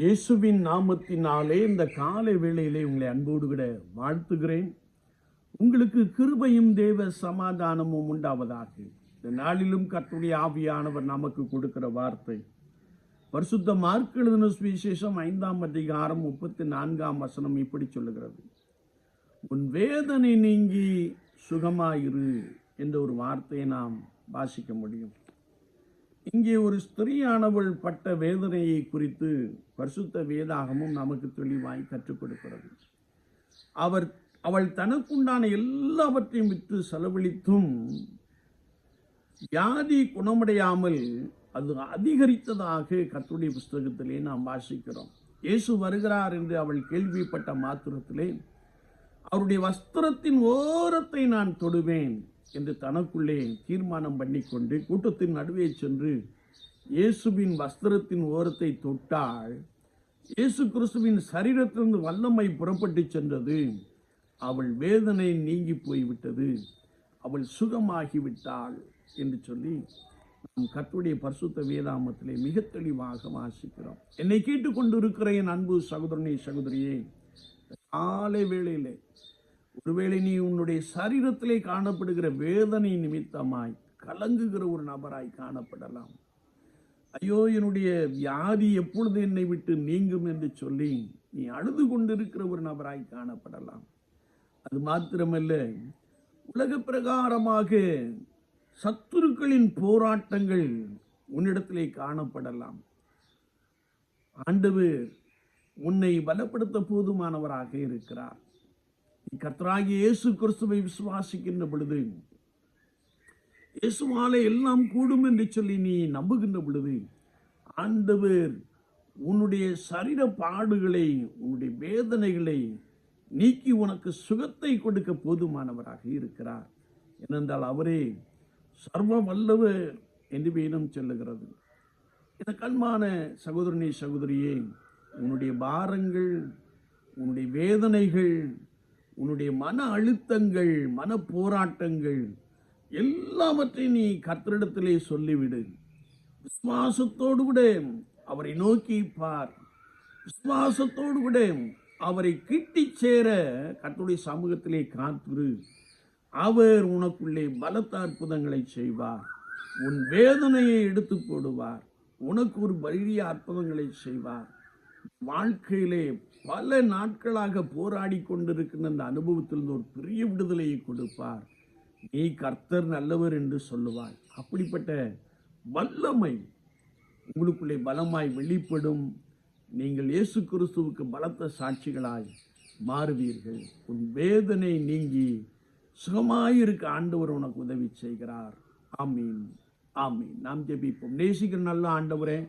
இயேசுவின் நாமத்தினாலே இந்த காலை வேளையிலே உங்களை அன்போடு கூட வாழ்த்துகிறேன். உங்களுக்கு கிருபையும் தேவ சமாதானமும் உண்டாவதாக. இந்த நாளிலும் கத்துடைய ஆவியானவர் நமக்கு கொடுக்கிற வார்த்தை. பரிசுத்த மார்க் எழுதின சுவிசேஷம் ஐந்தாம் அதிகாரம் முப்பத்தி நான்காம் வசனம் இப்படி சொல்லுகிறது. உன் வேதனை நீங்கி சுகமாயிரு என்ற ஒரு வார்த்தையை நாம் வாசிக்க முடியும். இங்கே ஒரு ஸ்திரீயானவள் பட்ட வேதனையை குறித்து பரிசுத்த வேதாகமும் நமக்கு தெளிவாய் கற்றுக் கொடுக்கிறது. அவர் அவள் தனக்குண்டான எல்லாவற்றையும் விற்று செலவழித்தும் வியாதி குணமடையாமல் அது அதிகரித்ததாக கத்துடைய புஸ்தகத்திலே நாம் வாசிக்கிறோம். இயேசு வருகிறார் என்று அவள் கேள்விப்பட்ட மாத்திரத்திலே அவருடைய வஸ்திரத்தின் ஓரத்தை நான் தொடுவேன். என்று தனக்குள்ளே தீர்மானம் பண்ணிக்கொண்டு கூட்டத்தின் நடுவே சென்று இயேசுவின் வஸ்திரத்தின் ஓரத்தை தொட்டால் இயேசு கிறிஸ்துவின் சரீரத்திலிருந்து வல்லமை புறப்பட்டு சென்றது. அவள் வேதனை நீங்கி போய்விட்டது. அவள் சுகமாகிவிட்டாள் என்று சொல்லி நாம் கத்துடைய பரிசுத்த வேதாமத்திலே மிக தெளிவாக வாசிக்கிறோம். என்னை கேட்டுக்கொண்டு இருக்கிற என் அன்பு சகோதரனே சகோதரியே காலை வேளையிலே ஒருவேளை நீ உன்னுடைய சரீரத்திலே காணப்படுகிற வேதனை நிமித்தமாய் கலங்குகிற ஒரு நபராய் காணப்படலாம். ஐயோ என்னுடைய வியாதி எப்பொழுது என்னை விட்டு நீங்கும் என்று சொல்லி நீ அழுது கொண்டிருக்கிற ஒரு நபராய் காணப்படலாம். அது மாத்திரமல்ல உலக பிரகாரமாக சத்துருக்களின் போராட்டங்கள் உன்னிடத்திலே காணப்படலாம். ஆண்டவர் உன்னை பலப்படுத்த போதுமானவராக இருக்கிறார். கர்த்தராகி இயேசு கிறிஸ்துவை விசுவாசிக்கின்ற பொழுது இயேசுவாலே எல்லாம் கூடும் என்று சொல்லி நீ நம்புகின்ற பொழுது ஆண்டவர் உன்னுடைய சரீர பாடுகளை உன்னுடைய வேதனைகளை நீக்கி உனக்கு சுகத்தை கொடுக்க போதுமானவராக இருக்கிறார். ஏனென்றால் அவரே சர்வ வல்லவர் என்று வேதம் சொல்லுகிறது. இந்த கண்மான சகோதரனே சகோதரியே உன்னுடைய பாரங்கள் உன்னுடைய வேதனைகள் உன்னுடைய மன அழுத்தங்கள் மன போராட்டங்கள் எல்லாவற்றையும் நீ கர்த்தரிடத்திலே சொல்லிவிடு. விசுவாசத்தோடு கூட அவரை நோக்கி பார். விசுவாசத்தோடு கூட அவரை கிட்டி சேர கர்த்தருடைய சமூகத்திலே காத்துரு. அவர் உனக்குள்ளே பலத்த அற்புதங்களை செய்வார். உன் வேதனையை எடுத்து போடுவார். உனக்கு ஒரு பெரிய அற்புதங்களை செய்வார். வாழ்க்கையிலே பல நாட்களாக போராடி கொண்டிருக்கின்ற அந்த அனுபவத்திலிருந்து ஒரு பெரிய விடுதலையை கொடுப்பார். நீ கர்த்தர் நல்லவர் என்று சொல்லுவார் அப்படிப்பட்ட வல்லமை உங்களுக்குள்ளே பலமாய் வெளிப்படும். நீங்கள் இயேசு கிறிஸ்துவுக்கு பலத்த சாட்சிகளாய் மாறுவீர்கள். உன் வேதனை நீங்கி சுகமாயிருக்க ஆண்டவர் உனக்கு உதவி செய்கிறார். ஆமீன். ஆமீன். நாம் ஜெபிப்போம். நேசிக்கிற நல்ல ஆண்டவரே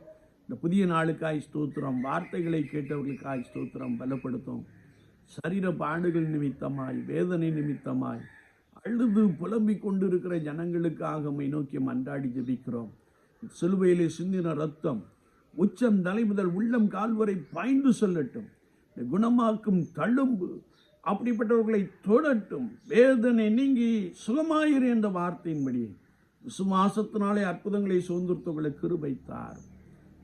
இந்த புதிய நாளுக்காய் ஸ்தோத்திரம் வார்த்தைகளை கேட்டவர்களுக்காய் ஸ்தோத்திரம் பலப்படுத்தும். சரீர பாடுகள் நிமித்தமாய் வேதனை நிமித்தமாய் அழுது புலம்பிக் கொண்டிருக்கிற ஜனங்களுக்காக மை நோக்கி மன்றாடி ஜபிக்கிறோம். சிலுவையிலே சிந்தின ரத்தம் உச்சம் தலை முதல் உள்ளம் கால்வரை பாய்ந்து செல்லட்டும். குணமாக்கும் தழும்பு அப்படிப்பட்டவர்களை தொடட்டும். வேதனை நீங்கி சுகமாயிரு என்ற வார்த்தையின்படி விசுவாசத்தினாலே அற்புதங்களை சுதந்திரத்தவர்களை கிருபைத்தார்